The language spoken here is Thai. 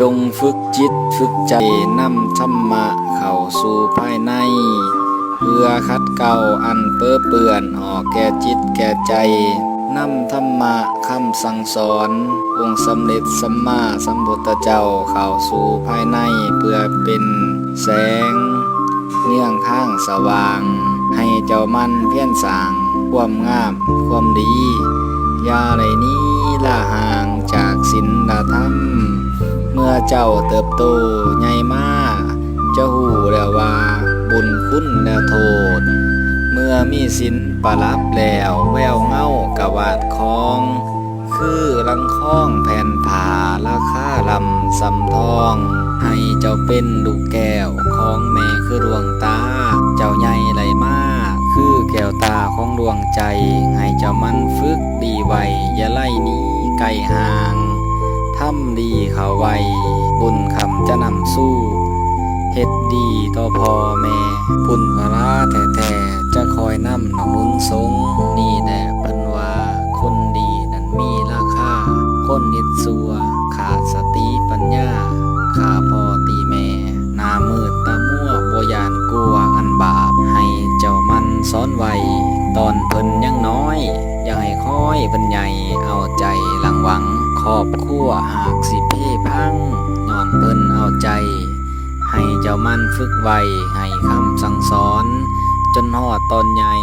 จงฝึกจิตฝึกใจนำธรรมะเข้าสู่ภายใน เพื่อคัดเก่าอันเปื้อเปื่อนออกแก่จิตแก่ใจนำธรรมะคำสั่งสอน องค์สำเร็จสัมมาสัมพุทธเจ้าเข้าสู่ภายในเพื่อเป็นแสงเนื่องทางสว่าง ให้เจ้ามันเพียรสางความงามความดียาไรนี้ละห่างจากศีลธรรม อเจ้าเติบโตใหญ่มาจะหูแล้วว่าบุญคุณและโทษ เมื่อมีสินปรับแล้วแววเงากะวาดคอง คือลังค้องแผ่นผาราคาลำสำทอง ให้เจ้าเป็นลูกแก้วของแม่คือดวงตา เจ้าใหญ่ไหลมาคือแก้วตาของดวงใจ ให้เจ้ามันฝึกดีไวอย่าไล่นี้ไกลห่างำดีเขาไว บุญคำจะนำสู้ เฮ็ดดีต่อพ่อแม่บุญพลาแท้ๆจะคอยนำหนุนสงนี่แหละเพิ่นวาคนดีนั้นมีราคา คนเฮ็ดซัว ขาดสติปัญญา ขาพ่อตีแม่หน้ามืดตามัวบ่ยานกลัวอันบาป ให้เจ้ามันสอนไว้ ตอนเพิ่นยังน้อย อย่าให้คอยเพิ่นใหญ่เอาใจ หลังหวังครอบคั่วหากสิเพ่พังนอนเพิ่นเอาใจ ให้เจ้ามันฝึกไวให้คำสั่งสอน จนหอดตอนใหญ่